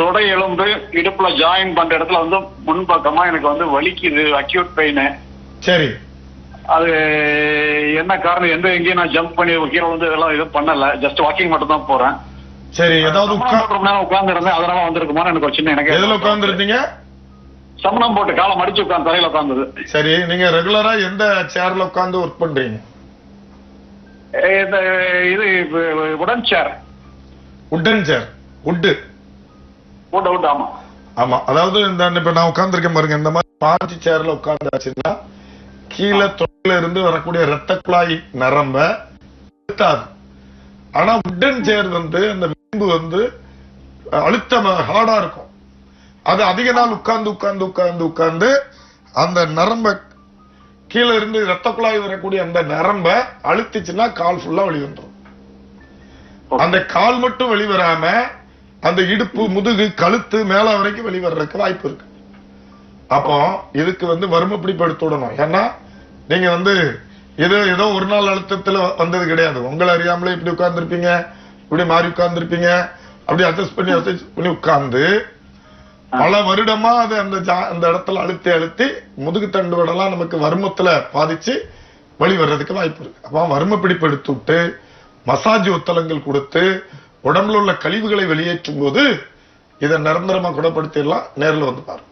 தொடை எலும்பு இடுப்புல ஜாயின் பண்ற இடத்துல வந்து முன்பக்கமா எனக்கு வந்து வலிக்குது அக்யூட் பெயின் சரி. அது என்ன காரணம்? எந்த எங்கேயும் நான் ஜம்ப் பண்ணி கீழே வந்து இதெல்லாம் எதுவும் பண்ணல. ஜஸ்ட் வாக்கிங் மட்டும் தான் போறேன். சரி ஏதாவது உட்கார்ந்து இருந்தேன் அதனால வந்திருக்குமான்னு எனக்கு ஒரு சின்ன எனக்கு எதுல உட்கார்ந்துருந்தீங்க? சமணம் போட்டு காலை மடிச்சு உட்கார்ந்து தரையில உட்கார்ந்தது. சரி நீங்க ரெகுலரா எந்த சேர்ல உட்கார்ந்து ஒர்க் பண்றீங்க? இது உடன் சேர் உட்டன் சேர் உட்டு உட் அவுட் ஆமா. ஆமா அதாவது இந்த இப்ப நான் உட்கார்ந்துருக்கேன் பாருங்க இந்த மாதிரி பாஞ்சி சேர்ல உட்கார்ந்தாச்சுன்னா கீழே தொழில இருந்து வரக்கூடிய ரத்த குழாய் நரம்ப அழுத்தாது. ஆனா உட்டன் சேர் வந்து அந்த விளிம்பு வந்து அழுத்தம் ஹார்டா இருக்கும். அது அதிக நாள் உட்கார்ந்து உட்கார்ந்து உட்கார்ந்து உட்கார்ந்து அந்த நரம்ப கீழே இருந்து ரத்த குழாய் வரக்கூடிய அந்த நரம்ப அழுத்திச்சுன்னா கால் ஃபுல்லா வெளி வந்துடும் அந்த கால் மட்டும் வெளிவராம அந்த இடுப்பு முதுகு கழுத்து மேல வரைக்கும் வெளிவர்றதுக்கு வாய்ப்பு இருக்கு. அப்போ இதுக்கு வந்து வறுமை பிடிப்படுத்திடணும் ஏன்னா நீங்க வந்து ஏதோ ஏதோ ஒரு நாள் அழுத்தத்துல வந்தது கிடையாது. உங்களை அறியாமலே இப்படி உட்கார்ந்துருப்பீங்க இப்படி மாறி உட்கார்ந்துருப்பீங்க அப்படி அட்ஜஸ்ட் பண்ணி அட்ஜஸ்ட் பண்ணி உட்கார்ந்து பல வருடமா அது அந்த ஜா- அந்த இடத்துல அழுத்தி அழுத்தி முதுகு தண்டு விடலாம் நமக்கு வர்மத்துல பாதிச்சு வழி வர்றதுக்கு வாய்ப்பு இருக்கு. அப்ப வறுமை பிடிப்பு எடுத்து விட்டு மசாஜ் ஒத்தலங்கள் கொடுத்து உடம்புல உள்ள கழிவுகளை வெளியேற்றும் போது இதை நிரந்தரமா குணப்படுத்திடலாம். நேர்ல வந்து பாருங்க.